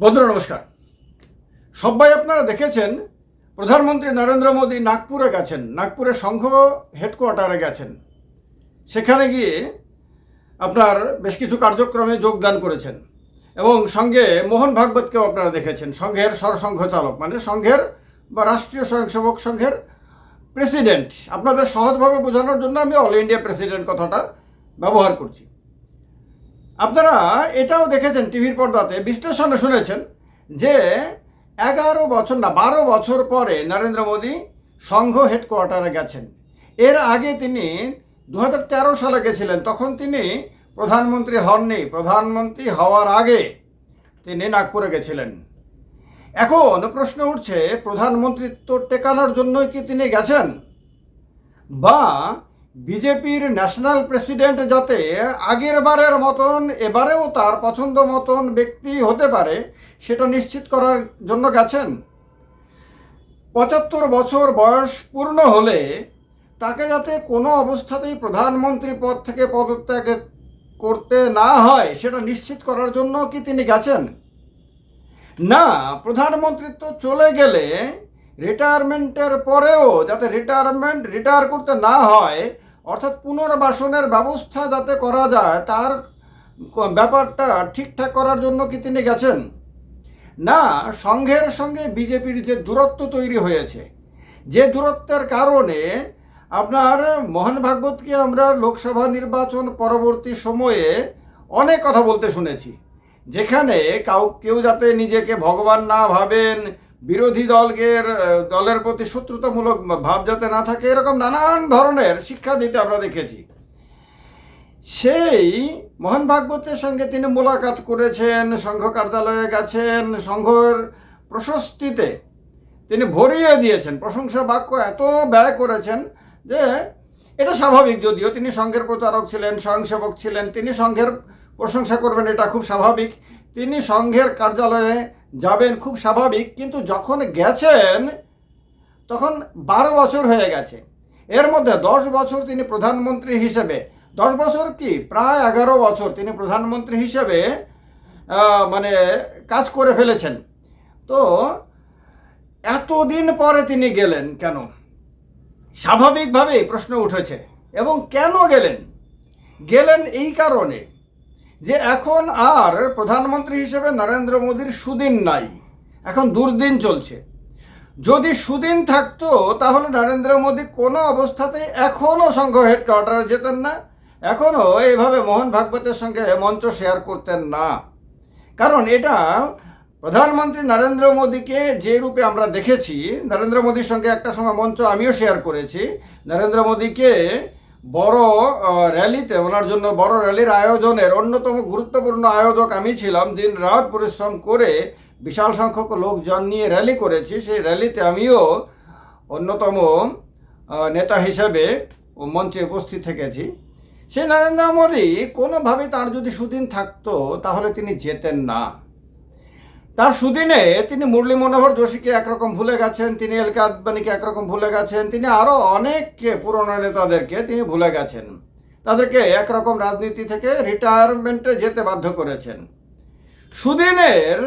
বন্ধুরা, নমস্কার। সবাই আপনারা দেখেছেন, প্রধানমন্ত্রী নরেন্দ্র মোদী নাগপুরে গেছেন নাগপুরে সংঘ হেডকোয়ার্টারে গেছেন। সেখানে গিয়ে আপনার বেশ কিছু কার্যক্রমে যোগদান করেছেন এবং সঙ্গে মোহন ভাগবতকেও আপনারা দেখেছেন, সংঘের সরসংঘ চালক মানে সংঘের বা রাষ্ট্রীয় স্বয়ংসেবক সংঘের প্রেসিডেন্ট। আপনাদের সহজভাবে বোঝানোর জন্য আমি অল ইন্ডিয়া প্রেসিডেন্ট কথাটা ব্যবহার করছি। আপনারা এটাও দেখেছেন টিভির পর্দাতে, বিশ্লেষণে শুনেছেন যে এগারো বছর না, বারো বছর পরে নরেন্দ্র মোদী সংঘ হেডকোয়ার্টারে গেছেন। এর আগে তিনি দু হাজার তেরো সালে গেছিলেন, তখন তিনি প্রধানমন্ত্রী হননি। প্রধানমন্ত্রী হওয়ার আগে তিনি নাগপুরে গেছিলেন। এখন প্রশ্ন উঠছে, প্রধানমন্ত্রিত্ব টেকানোর জন্যই কি তিনি গেছেন? বা বিজেপির ন্যাশনাল প্রেসিডেন্ট যাতে আগের বারের মতন, এবারেও তার পছন্দ মতন ব্যক্তি হতে পারে, সেটা নিশ্চিত করার জন্য গেছেন। পঁচাত্তর বছর বয়স পূর্ণ হলে তাকে যাতে কোনো অবস্থাতেই প্রধানমন্ত্রী পদ থেকে পদত্যাগ করতে না হয়, সেটা নিশ্চিত করার জন্য কি তিনি গেছেন? না, প্রধানমন্ত্রিত্ব চলে গেলে রিটায়ারমেন্টের পরেও যাতে রিটায়ারমেন্ট রিটায়ার করতে না হয় অর্থাৎ পুনর্বাসনের ব্যবস্থা যাতে করা যায়, তার ব্যাপারটা ঠিকঠাক করার জন্য কি তিনি গেছেন? না, সংঘের সঙ্গে বিজেপির যে দূরত্ব তৈরি হয়েছে, যে দূরত্বের কারণে আপনার মোহন ভাগবতকে আমরা লোকসভা নির্বাচন পরবর্তী সময়ে অনেক কথা বলতে শুনেছি, যেখানে কাউ, কেউ যাতে নিজেকে ভগবান না ভাবেন বিরোধী দলকের দলের প্রতি শত্রুতামূলক ভাব যাতে না থাকে, এরকম নানান ধরনের শিক্ষা দিতে আমরা দেখেছি। সেই মোহন ভাগবতের সঙ্গে তিনি মোলাকাত করেছেন, সংঘ কার্যালয়ে গেছেন, সংঘর প্রশস্তিতে তিনি ভরিয়ে দিয়েছেন। প্রশংসা বাক্য এত ব্যয় করেছেন যে এটা স্বাভাবিক যদিও তিনি সংঘের প্রচারক ছিলেন, স্বয়ংসেবক ছিলেন, তিনি সংঘের প্রশংসা করবেন এটা খুব স্বাভাবিক। তিনি সংঘের কার্যালয়ে যাবেন খুব স্বাভাবিক, কিন্তু যখন গেছেন, তখন বারো বছর হয়ে গেছে। এর মধ্যে দশ বছর তিনি প্রধানমন্ত্রী হিসেবে, দশ বছর কি? প্রায় এগারো বছর তিনি প্রধানমন্ত্রী হিসেবে মানে কাজ করে ফেলেছেন। তো এতদিন পরে তিনি গেলেন কেন? স্বাভাবিকভাবেই প্রশ্ন উঠেছে। এবং কেন গেলেন? গেলেন এই কারণে। যে এখন আর প্রধানমন্ত্রী হিসেবে নরেন্দ্র মোদীর সুদিন নাই। এখন দুর্দিন চলছে। যদি সুদিন থাকতো, তাহলে নরেন্দ্র মোদী কোনো অবস্থাতেই এখনও সংঘ হেডকোয়ার্টারে যেতেন না। এখনও এইভাবে মোহন ভাগবতের সঙ্গে মঞ্চ শেয়ার করতেন না। কারণ এটা প্রধানমন্ত্রী নরেন্দ্র মোদীকে যে রূপে আমরা দেখেছি, নরেন্দ্র মোদীর সঙ্গে একটা সময় মঞ্চ আমিও শেয়ার করেছি। নরেন্দ্র মোদীকে বড় র্যালিতে, ওনার জন্য বড় র্যালির আয়োজনের অন্যতম গুরুত্বপূর্ণ আয়োজক আমি ছিলাম। দিন রাত পরিশ্রম করে বিশাল সংখ্যক লোকজন নিয়ে র্যালি করেছি। সেই র্যালিতে আমিও অন্যতম নেতা হিসেবে মঞ্চে উপস্থিত থেকেছি। সেই নরেন্দ্র মোদী কোনোভাবে তার যদি সুদিন থাকতো, তাহলে তিনি যেতেন না। তার সুদিনে তিনি মুরলী মনোহর যোশীকে একরকম ভুলে গেছেন, তিনি এলকা আদবানিকে একরকম ভুলে গেছেন, তিনি আরও অনেককে পুরনো নেতাদেরকে তিনি ভুলে গেছেন। তাদেরকে একরকম রাজনীতি থেকে রিটায়ারমেন্টে যেতে বাধ্য করেছেন। সুদিনের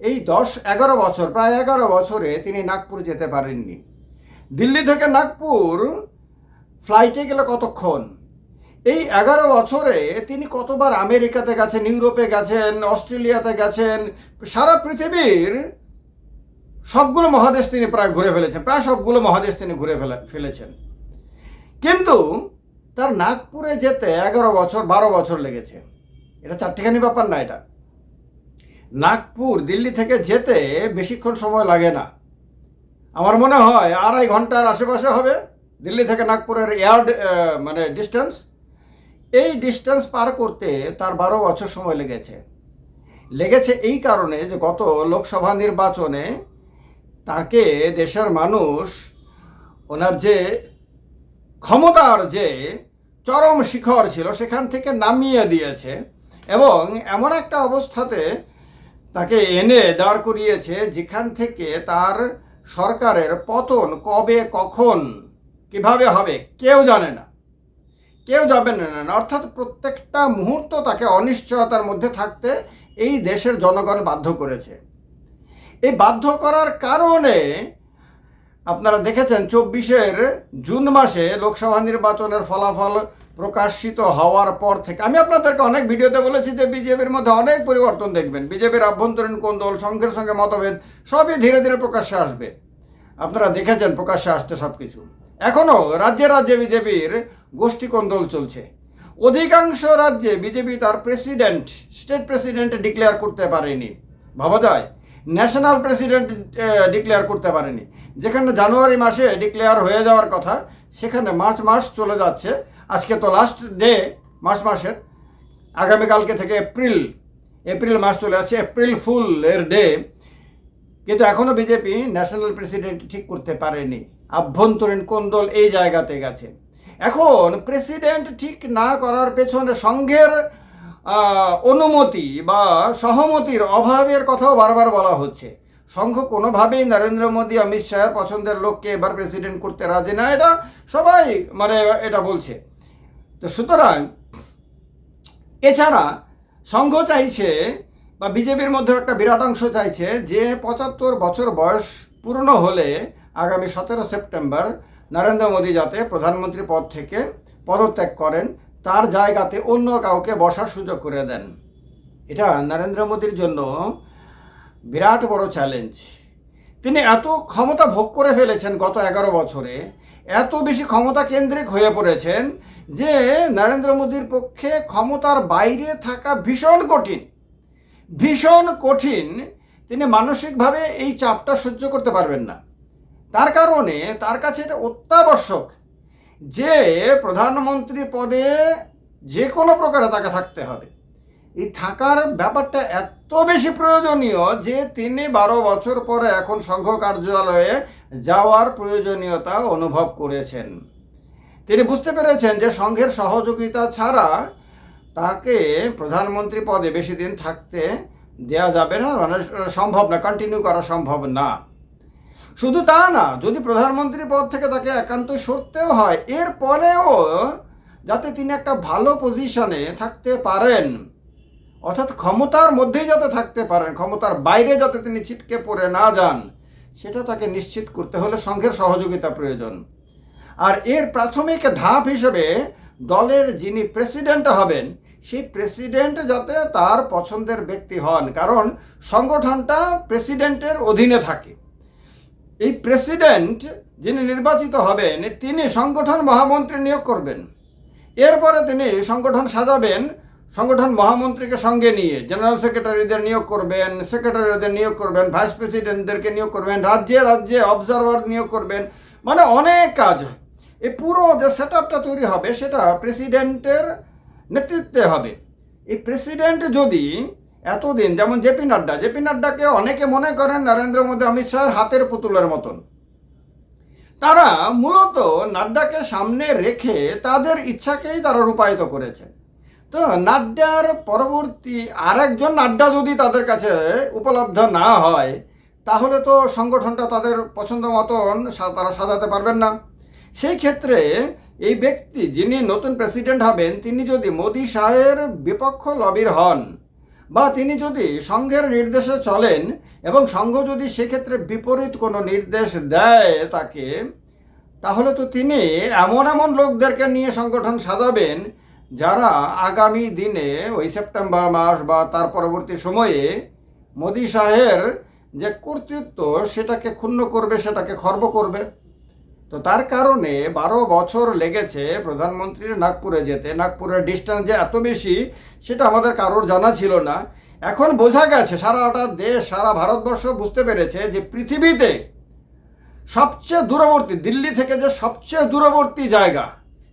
এই দশ এগারো বছর, প্রায় এগারো বছরে তিনি নাগপুর যেতে পারেননি। দিল্লি থেকে নাগপুর ফ্লাইটে গেলে কতক্ষণ? এই এগারো বছরে তিনি কতবার আমেরিকাতে গেছেন, ইউরোপে গেছেন, অস্ট্রেলিয়াতে গেছেন, সারা পৃথিবীর সবগুলো মহাদেশ তিনি প্রায় ঘুরে ফেলেছেন, প্রায় সবগুলো মহাদেশ তিনি ঘুরে ফেলে, ফেলেছেন। কিন্তু তার নাগপুরে যেতে এগারো বছর, বারো বছর লেগেছে। এটা চারটিখানি ব্যাপার না এটা। নাগপুর, দিল্লি থেকে যেতে বেশিক্ষণ সময় লাগে না। আমার মনে হয় আড়াই ঘণ্টার আশেপাশে হবে। দিল্লি থেকে নাগপুরের এয়ার মানে ডিস্টেন্স। এই ডিস্টেন্স পার করতে তার বারো বছর সময় লেগেছে। লেগেছে এই কারণে যে গত লোকসভা নির্বাচনে তাকে দেশের মানুষ ওনার যে ক্ষমতার যে চরম শিখর ছিল সেখান থেকে নামিয়ে দিয়েছে এবং এমন একটা অবস্থাতে তাকে এনে দাঁড় করিয়েছে যেখান থেকে তার সরকারের পতন কবে, কখন, কীভাবে হবে কেউ জানে না। কেউ যাবেন না অর্থাৎ প্রত্যেকটা মুহূর্ত তাকে অনিশ্চয়তার মধ্যে থাকতে এই দেশের জনগণ বাধ্য করেছে। এই বাধ্য করার কারণে আপনারা দেখেছেন চব্বিশের জুন মাসে লোকসভা নির্বাচনের ফলাফল প্রকাশিত হওয়ার পর থেকে, আমি আপনাদেরকে অনেক ভিডিওতে বলেছি যে বিজেপির মধ্যে অনেক পরিবর্তন দেখবেন। বিজেপির আভ্যন্তরীণ কোন্দল সংঘের সঙ্গে মতভেদ, সবই ধীরে ধীরে প্রকাশ্যে আসবে। আপনারা দেখেছেন প্রকাশ্যে আসতে সব কিছু এখনও রাজ্যে রাজ্যে বিজেপির গোষ্ঠী কোন্দল চলছে। অধিকাংশ রাজ্যে বিজেপি তার প্রেসিডেন্ট, স্টেট প্রেসিডেন্ট ডিক্লেয়ার করতে পারেনি। ভাবা যায়, ন্যাশনাল প্রেসিডেন্ট ডিক্লেয়ার করতে পারেনি। যেখানে জানুয়ারি মাসে ডিক্লেয়ার হয়ে যাওয়ার কথা, সেখানে মার্চ মাস চলে যাচ্ছে। আজকে তো লাস্ট ডে মার্চ মাসের। আগামীকালকে থেকে এপ্রিল এপ্রিল মাস চলে আসছে, এপ্রিল ফুল এর ডে কিন্তু এখনও বিজেপি ন্যাশনাল প্রেসিডেন্ট ঠিক করতে পারেনি। আভ্যন্তরীণ কোন্দল এই জায়গাতে গেছে? এখন প্রেসিডেন্ট ঠিক না করার পেছনে সংঘের অনুমতি বা সহমতির অভাবের কথাও বারবার বলা হচ্ছে। সংঘ কোনোভাবেই নরেন্দ্র মোদী অমিত শাহের পছন্দের লোককে এবার প্রেসিডেন্ট করতে রাজি না। এটা সবাই মানে এটা বলছে। তো সুতরাং এছাড়া সংঘ চাইছে বা বিজেপির মধ্যে একটা বিরাট অংশ চাইছে যে পঁচাত্তর বছর বয়স পূর্ণ হলে আগামী সতেরো সেপ্টেম্বর নরেন্দ্র মোদী যাতে প্রধানমন্ত্রী পদ থেকে পদত্যাগ করেন, তার জায়গাতে অন্য কাউকে বসার সুযোগ করে দেন। এটা নরেন্দ্র মোদীর জন্য বিরাট বড় চ্যালেঞ্জ তিনি এত ক্ষমতা ভোগ করে ফেলেছেন গত এগারো বছরে, এত বেশি ক্ষমতা কেন্দ্রিক হয়ে পড়েছেন যে নরেন্দ্র মোদীর পক্ষে ক্ষমতার বাইরে থাকা ভীষণ কঠিন। ভীষণ কঠিন, তিনি মানসিকভাবে এই চাপটা সহ্য করতে পারবেন না। তার কারণে তার কাছে এটা অত্যাবশ্যক যে প্রধানমন্ত্রী পদে যে কোনো প্রকারে তাকে থাকতে হবে। এই থাকার ব্যাপারটা এত বেশি প্রয়োজনীয় যে তিনি বারো বছর পরে এখন সংঘ কার্যালয়ে যাওয়ার প্রয়োজনীয়তা অনুভব করেছেন। তিনি বুঝতে পেরেছেন যে সংঘের সহযোগিতা ছাড়া তাকে প্রধানমন্ত্রী পদে বেশি দিন থাকতে দেয়া যাবে না মানে সম্ভব না কন্টিনিউ করা সম্ভব না। শুধু তা না, যদি প্রধানমন্ত্রী পদ থেকে তাকে একান্ত সরতেও হয়, এরপরেও যাতে তিনি একটা ভালো পজিশনে থাকতে পারেন, অর্থাৎ ক্ষমতার মধ্যেই যাতে থাকতে পারেন, ক্ষমতার বাইরে যাতে তিনি ছিটকে পড়ে না যান, সেটা তাকে নিশ্চিত করতে হলে সংঘের সহযোগিতা প্রয়োজন। আর এর প্রাথমিক ধাপ হিসেবে দলের যিনি প্রেসিডেন্ট হবেন সেই প্রেসিডেন্ট যাতে তার পছন্দের ব্যক্তি হন, কারণ সংগঠনটা প্রেসিডেন্টের অধীনে থাকে। এই প্রেসিডেন্ট যিনি নির্বাচিত হবেন, তিনি সংগঠন মহামন্ত্রী নিয়োগ করবেন। এরপরে তিনি সংগঠন সাজাবেন, সংগঠন মহামন্ত্রীকে সঙ্গে নিয়ে জেনারেল সেক্রেটারিদের নিয়োগ করবেন সেক্রেটারিদের নিয়োগ করবেন ভাইস প্রেসিডেন্টদেরকে নিয়োগ করবেন, রাজ্যে রাজ্যে অবজারভার নিয়োগ করবেন মানে অনেক কাজ। এই পুরো যে সেট তৈরি হবে, সেটা প্রেসিডেন্টের নেতৃত্বে হবে। এই প্রেসিডেন্ট যদি এতদিন, যেমন জেপি নাড্ডা জেপি নাড্ডাকে অনেকে মনে করেন নরেন্দ্র মোদী, অমিত শাহের হাতের পুতুলের মতন। তারা মূলত নাড্ডাকে সামনে রেখে তাদের ইচ্ছাকেই তারা রূপায়িত করেছে। তো নাড্ডার পরবর্তী আরেকজন নাড্ডা যদি তাদের কাছে উপলব্ধ না হয়, তাহলে তো সংগঠনটা তাদের পছন্দ মতন তারা সাজাতে পারবেন না। সেই ক্ষেত্রে এই ব্যক্তি যিনি নতুন প্রেসিডেন্ট হবেন, তিনি যদি মোদী শাহের বিপক্ষ লবির হন বা তিনি যদি সংঘের নির্দেশে চলেন এবং সংঘ যদি সেক্ষেত্রে বিপরীত কোনো নির্দেশ দেয় তাকে, তাহলে তো তিনি এমন এমন লোকদেরকে নিয়ে সংগঠন সাজাবেন যারা আগামী দিনে ওই সেপ্টেম্বর মাস বা তার পরবর্তী সময়ে মোদী শাহের যে কর্তৃত্ব সেটাকে ক্ষুণ্ণ করবে, সেটাকে খর্ব করবে। তো তার কারণে বারো বছর লেগেছে প্রধানমন্ত্রীর নাগপুরে যেতে। নাগপুরের ডিস্টেন্স যে এত বেশি, সেটা আমাদের কারোর জানা ছিল না। এখন বোঝা গেছে সারাটা দেশ, সারা ভারতবর্ষ বুঝতে পেরেছে যে পৃথিবীতে সবচেয়ে দূরবর্তী, দিল্লি থেকে যে সবচেয়ে দূরবর্তী জায়গা,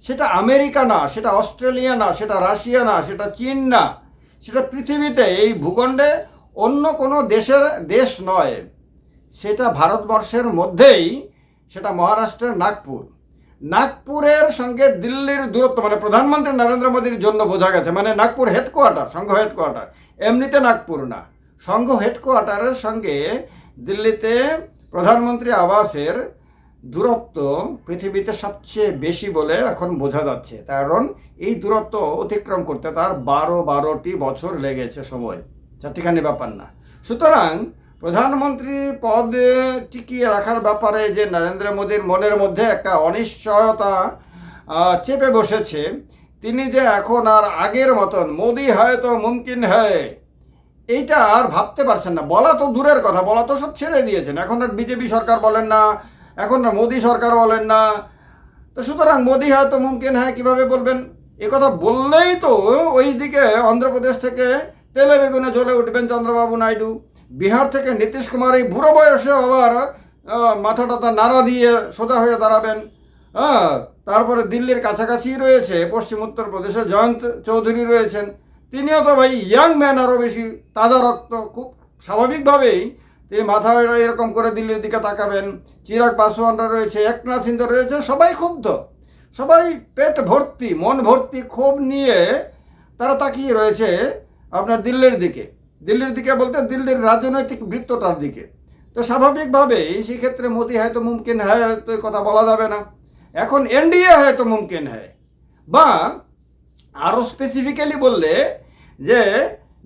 সেটা আমেরিকা না, সেটা অস্ট্রেলিয়া না, সেটা রাশিয়া না, সেটা চীন না, সেটা পৃথিবীতে এই ভূখণ্ডে অন্য কোনো দেশের দেশ নয়। সেটা ভারতবর্ষের মধ্যেই সেটা মহারাষ্ট্রের নাগপুর। নাগপুরের সঙ্গে দিল্লির দূরত্ব মানে প্রধানমন্ত্রী নরেন্দ্র মোদীর জন্য বোঝা গেছে মানে নাগপুর হেডকোয়ার্টার সংঘ হেডকোয়ার্টার এমনিতে নাগপুর না। সংঘ হেডকোয়ার্টারের সঙ্গে দিল্লিতে প্রধানমন্ত্রী আবাসের দূরত্ব পৃথিবীতে সবচেয়ে বেশি বলে এখন বোঝা যাচ্ছে। কারণ এই দূরত্ব অতিক্রম করতে তার বারো বারোটি বছর লেগেছে সময়। চারটিখানি ব্যাপার না। সুতরাং প্রধানমন্ত্রী পদে টিকিয়ে রাখার ব্যাপারে যে নরেন্দ্র মোদীর মনের মধ্যে একটা অনিশ্চয়তা চেপে বসেছে, তিনি যে এখন আর আগের মতন, মোদি হয়তো মুমকিন হয়, এইটা আর ভাবতে পারছেন না। বলা তো দূরের কথা, বলা তো সব ছেড়ে দিয়েছেন। এখন আর বিজেপি সরকার বলেন না, এখন আর মোদি সরকার বলেন না। তো সুতরাং মোদি হয়তো মুমকিন হয়, কীভাবে বলবেন? এ কথা বললেই তো ওই দিকে অন্ধ্রপ্রদেশ থেকে তেলে বেগুনে জ্বলে উঠবেন চন্দ্রবাবু নাইডু। বিহার থেকে নীতিশ কুমার এই বুড়ো বয়সে আবার মাথা টাথা নাড়া দিয়ে সোজা হয়ে দাঁড়াবেন। হ্যাঁ তারপরে দিল্লির কাছাকাছি রয়েছে, পশ্চিম উত্তরপ্রদেশে জয়ন্ত চৌধুরী রয়েছেন। তিনিও তো ভাই ইয়াং ম্যান আরও বেশি তাজা রক্ত, খুব স্বাভাবিকভাবেই তিনি মাথা এরকম করে দিল্লির দিকে তাকাবেন। চিরাগ পাসওয়ানরা রয়েছে, একনাথ সিন্ধ রয়েছে, সবাই ক্ষুব্ধ। সবাই পেট ভর্তি, মন ভর্তি ক্ষোভ নিয়ে তারা তাকিয়ে রয়েছে আপনার দিল্লির দিকে। দিল্লির দিকে বলতে দিল্লির রাজনৈতিক বৃত্তটার দিকে তো স্বাভাবিকভাবেই সেক্ষেত্রে মোদি হয়তো মুমকিন হয় হয়তো এই কথা বলা যাবে না এখন এনডিএ হয়তো মুমকিন হয় বা আরও স্পেসিফিক্যালি বললে যে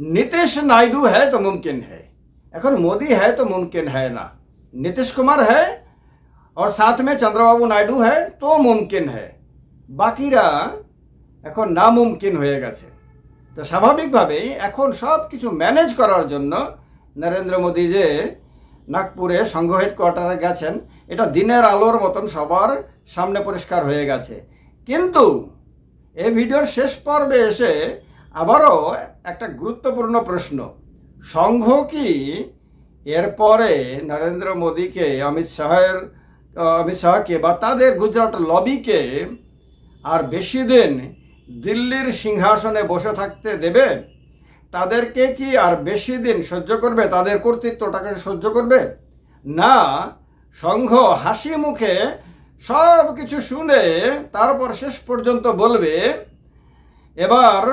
नीतीश नायडू है तो मुमकिन है এখন मोदी है तो मुमकिन है ना नीतीश कुमार है और साथ में चंद्रबाबू नायडू है तो मुमकिन है বাকিরা এখন নামুমকিন হয়ে গেছে তো স্বাভাবিকভাবেই এখন সব কিছু ম্যানেজ করার জন্য নরেন্দ্র মোদী যে নাগপুরে সংঘ হেডকোয়ার্টারে গেছেন, এটা দিনের আলোর মতন সবার সামনে পরিষ্কার হয়ে গেছে। কিন্তু এই ভিডিওর শেষ পর্বে এসে আবারও একটা গুরুত্বপূর্ণ প্রশ্ন, সংঘ কি এরপরে নরেন্দ্র মোদীকে, অমিত শাহের, অমিত শাহকে বা তাদের গুজরাট লবিকে আর বেশি দিন দিল্লির সিংহাসনে বসে থাকতে দেবে, তাদেরকে কি আর বেশি দিন সহ্য করবে? তাদের কর্তৃত্বটাকে সহ্য করবে? না, সংঘ হাসি মুখে সব কিছু শুনে তারপর শেষ পর্যন্ত বলবে, এবার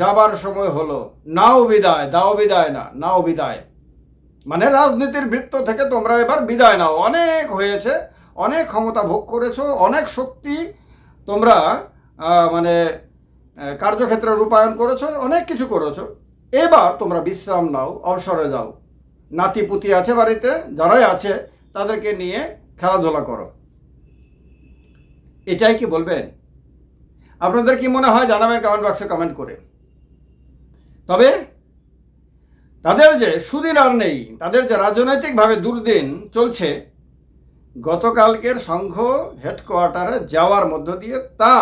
যাবার সময় হলো। নাও বিদায়, দাও বিদায় না, নাও বিদায়। মানে রাজনীতির বৃত্ত থেকে তোমরা এবার বিদায় নাও। অনেক হয়েছে, অনেক ক্ষমতা ভোগ করেছ, অনেক শক্তি তোমরা মানে কার্যক্ষেত্রে রূপায়ণ করেছ, অনেক কিছু করেছ। এবার তোমরা বিশ্রাম নাও, অবসরে যাও। নাতি পুতি আছে বাড়িতে, যারাই আছে, তাদেরকে নিয়ে খেলাধুলা করো। এটাই কি বলবেন আপনাদের কি মনে হয়? জানাবেন কমেন্ট বক্সে কমেন্ট করে। তবে তাদের যে সুদিন আর নেই, তাদের যে রাজনৈতিকভাবে দুর্দিন চলছে, গতকালকের সংঘ হেডকোয়ার্টারে যাওয়ার মধ্য দিয়ে তা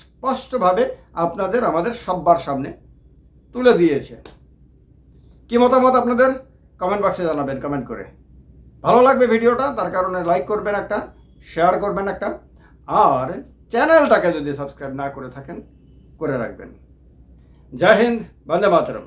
স্পষ্টভাবে আপনাদের, আমাদের সব্বার সামনে তুলে দিয়েছে। কি মতামত আপনাদের? কমেন্ট বক্সে জানাবেন কমেন্ট করে। ভালো লাগবে ভিডিওটা, তার কারণে লাইক করবেন একটা শেয়ার করবেন একটা, আর চ্যানেলটাকে যদি সাবস্ক্রাইব না করে থাকেন, করে রাখবেন। জয় হিন্দ, বন্দে মাতরম।